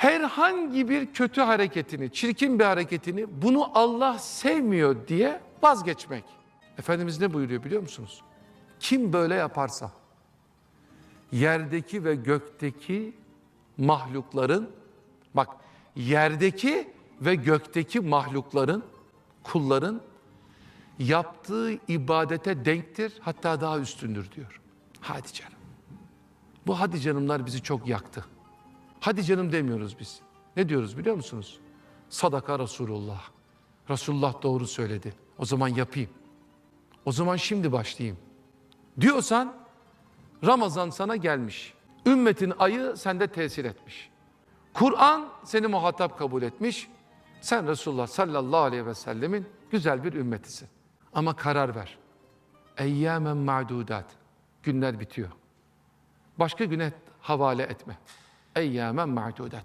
herhangi bir kötü hareketini, çirkin bir hareketini bunu Allah sevmiyor diye vazgeçmek. Efendimiz ne buyuruyor biliyor musunuz? Kim böyle yaparsa yerdeki ve gökteki mahlukların bak yerdeki ve gökteki mahlukların kulların yaptığı ibadete denktir hatta daha üstündür diyor. Hadi canım. Bu hadi canımlar bizi çok yaktı. Hadi canım demiyoruz biz. Ne diyoruz biliyor musunuz? Sadaka Resulullah. Resulullah doğru söyledi. O zaman yapayım. O zaman şimdi başlayayım. Diyorsan Ramazan sana gelmiş. Ümmetin ayı sende tesir etmiş. Kur'an seni muhatap kabul etmiş. Sen Resulullah sallallahu aleyhi ve sellemin güzel bir ümmetisin. Ama karar ver. Eyyâmen ma'dudat. Günler bitiyor. Başka güne havale etme. Eyyâmen ma'dudat.